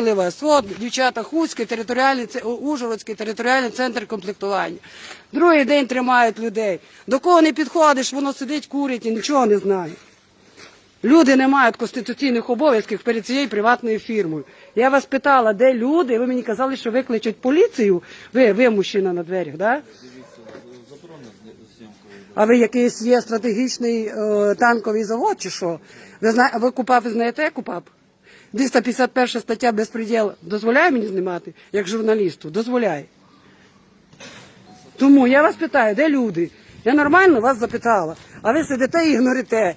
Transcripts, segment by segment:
Вас, от дівчата Хуцький, територіальний Ужгородський територіальний центр комплектування. Другий день тримають людей. До кого не підходиш, воно сидить, курить і нічого не знає. Люди не мають конституційних обов'язків перед цією приватною фірмою. Я вас питала, де люди? Ви мені казали, що викличуть поліцію. Ви, ви мужчина на дверях, да? А ви якийсь є стратегічний е, танковий завод чи що? Ви, зна... ви КУПАП знаєте КУПАП? 251 стаття безпреділ дозволяє мені знімати як журналісту? Дозволяє. Тому я вас питаю, де люди? Я нормально вас запитала, а ви сидите і ігнорите.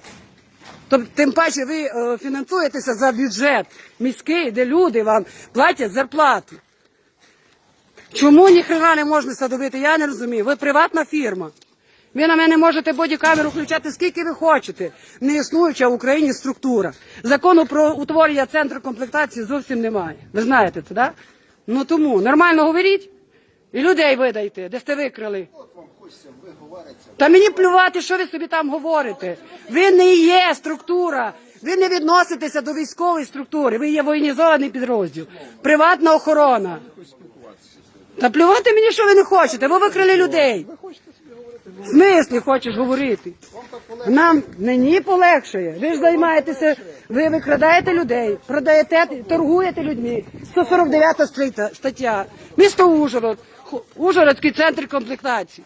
Тим паче ви е, фінансуєтеся за бюджет міський, де люди вам платять зарплату. Чому ніхрена не можна садовити? Я не розумію. Ви приватна фірма. Ви на мене можете бодікамеру включати скільки ви хочете. Не існуюча в Україні структура. Закону про утворення центру комплектації зовсім немає. Ви знаєте це. Да? Ну тому нормально говоріть і людей видайте, де сте викрали. Та мені плювати, що ви собі там говорите. Ви не є структура. Ви не відноситеся до військової структури. Ви є воєнізований підрозділ. Приватна охорона. Та плювати мені, що ви не хочете, бо викрили людей. В смислі хочеш говорити? Нам мені полегшує. Ви ж займаєтеся, ви викрадаєте людей, продаєте, торгуєте людьми. 149 стаття-. Місто Ужгород, Ужгородський центр комплектації.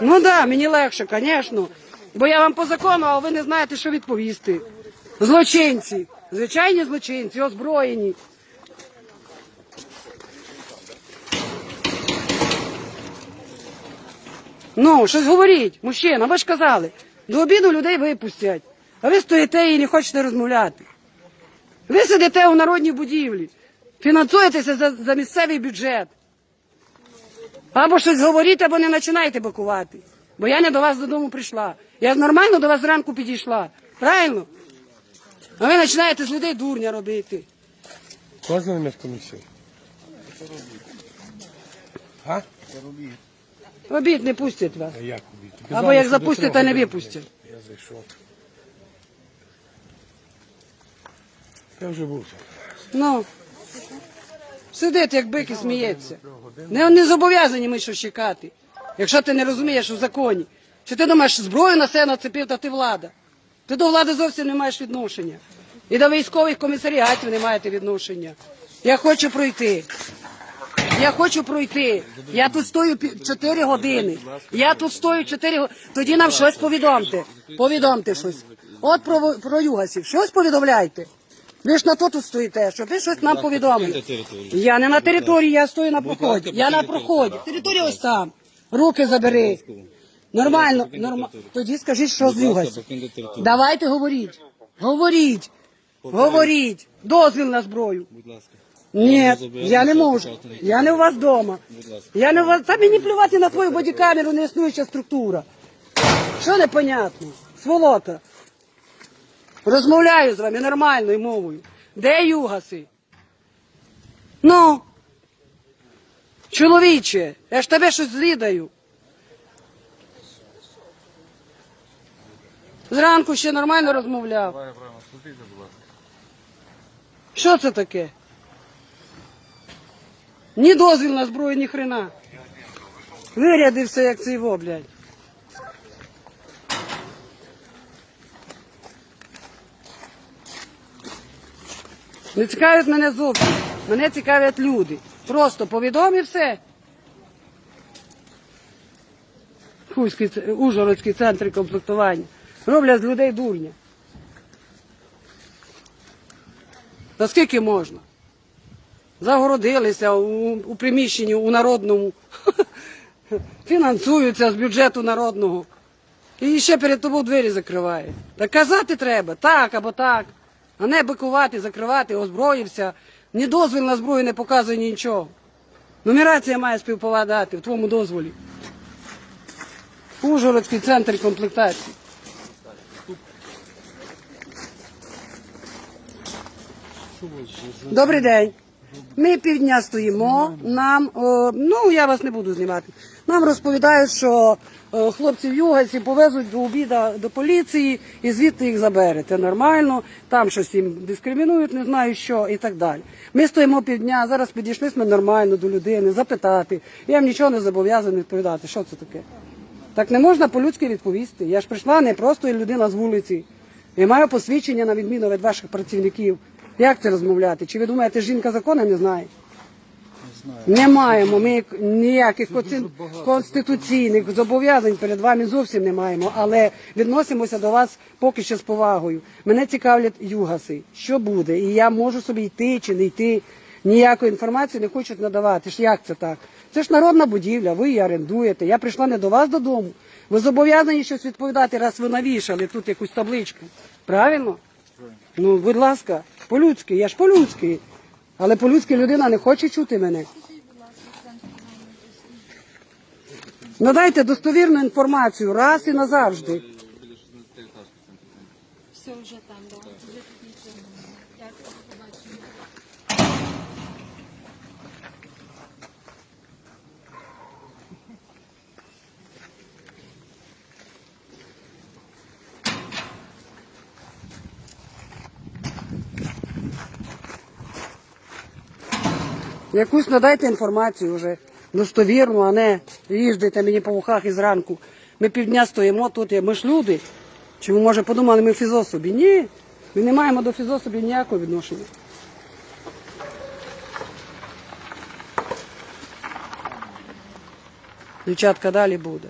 Ну так, да, мені легше, звісно. Бо я вам по закону, а ви не знаєте, що відповісти. Злочинці, звичайні злочинці, озброєні. Ну, щось говоріть, мужчина, ви ж казали, до обіду людей випустять, а ви стоїте і не хочете розмовляти. Ви сидите у народній будівлі, фінансуєтеся за, за місцевий бюджет. Або щось говоріть, або не починайте бакувати. Бо я не до вас додому прийшла. Я нормально до вас зранку підійшла. Правильно? А ви починаєте з людей дурня робити. Можна на комісію? А? В обід не пустять вас. А як убити? Або як запустять, то не випустять. Я зайшов. Я вже був. Ну, сидить, як бик і сміється. Не, не зобов'язані ми що чекати. Якщо ти не розумієш у законі. Чи ти думаєш, зброю на себе нацепив, та ти влада. Ти до влади зовсім не маєш відношення. І до військових комісаріатів не маєте відношення. Я хочу пройти. Я хочу пройти. Я тут стою 4 години. Я тут стою 4 години. Тоді нам щось повідомте. Повідомте щось. От про, про югасів. Щось повідомляйте. Ви ж на то тут стоїте, щоб ви щось нам повідомили. Я не на території, я стою на проході. Я на проході. Територія ось там. Руки забери. Нормально, нормально. Тоді скажіть, що з югасів. Давайте говоріть. Говоріть. Говоріть. Дозвіл на зброю. Будь ласка. Ні, я не можу. Я не у вас вдома. Я не у вас. Та мені плювати на твою бодікамеру, не існуюча структура. Що непонятно? Сволота. Розмовляю з вами нормальною мовою. Де югаси? Ну. Чоловіче, я ж тебе щось злідаю. Зранку ще нормально розмовляв. Що це таке? Ні дозвіл на зброю, ні хрена. Вирядився, як цей во, блядь. Не цікавить мене зовсім. Мене цікавлять люди. Просто повідом і все. Хуйський, Ужгородський центр комплектування. Роблять з людей дурня. Та скільки можна? Загородилися у, у приміщенні у народному, фінансуються з бюджету народного. І ще перед тобою двері закривають. Та казати треба, так або так. А не бикувати, закривати, озброївся. Ні дозвіл на зброю не показує нічого. Нумерація має співпадати в твоєму дозволі. Ужгородський центр комплектації. Добрий день. Ми півдня стоїмо. Нам о, ну я вас не буду знімати. Нам розповідають, що е, хлопці в Югасі повезуть до обіда до поліції і звідти їх заберете. Нормально, там щось їм дискримінують, не знаю що і так далі. Ми стоїмо півдня. Зараз підійшли ми нормально до людини, запитати. Я їм нічого не зобов'язаний відповідати. Що це таке? Так не можна по-людськи відповісти. Я ж прийшла не просто людина з вулиці. Я маю посвідчення на відміну від ваших працівників. Як це розмовляти? Чи ви думаєте, жінка закону не знає? Не маємо. Ми ніяких конституційних зобов'язань перед вами зовсім не маємо, але відносимося до вас поки що з повагою. Мене цікавлять югаси, що буде, і я можу собі йти чи не йти. Ніякої інформації не хочуть надавати. Ж як це так? Це ж народна будівля, ви її орендуєте. Я прийшла не до вас додому. Ви зобов'язані щось відповідати, раз ви навішали тут якусь табличку. Правильно? Ну, будь ласка, по-людськи, я ж по-людськи. Але по-людськи людина не хоче чути мене. Надайте достовірну інформацію раз і назавжди. Все вже там, да. Вже тут нічого немає. Дякую, до побачення. Якусь надайте інформацію вже достовірну, а не їздите мені по вухах і зранку. Ми півдня стоїмо тут, ми ж люди. Чи ви може подумали, ми фізособі? Ні, ми не маємо до фізособі ніякого відношення. Дівчатка, далі буде.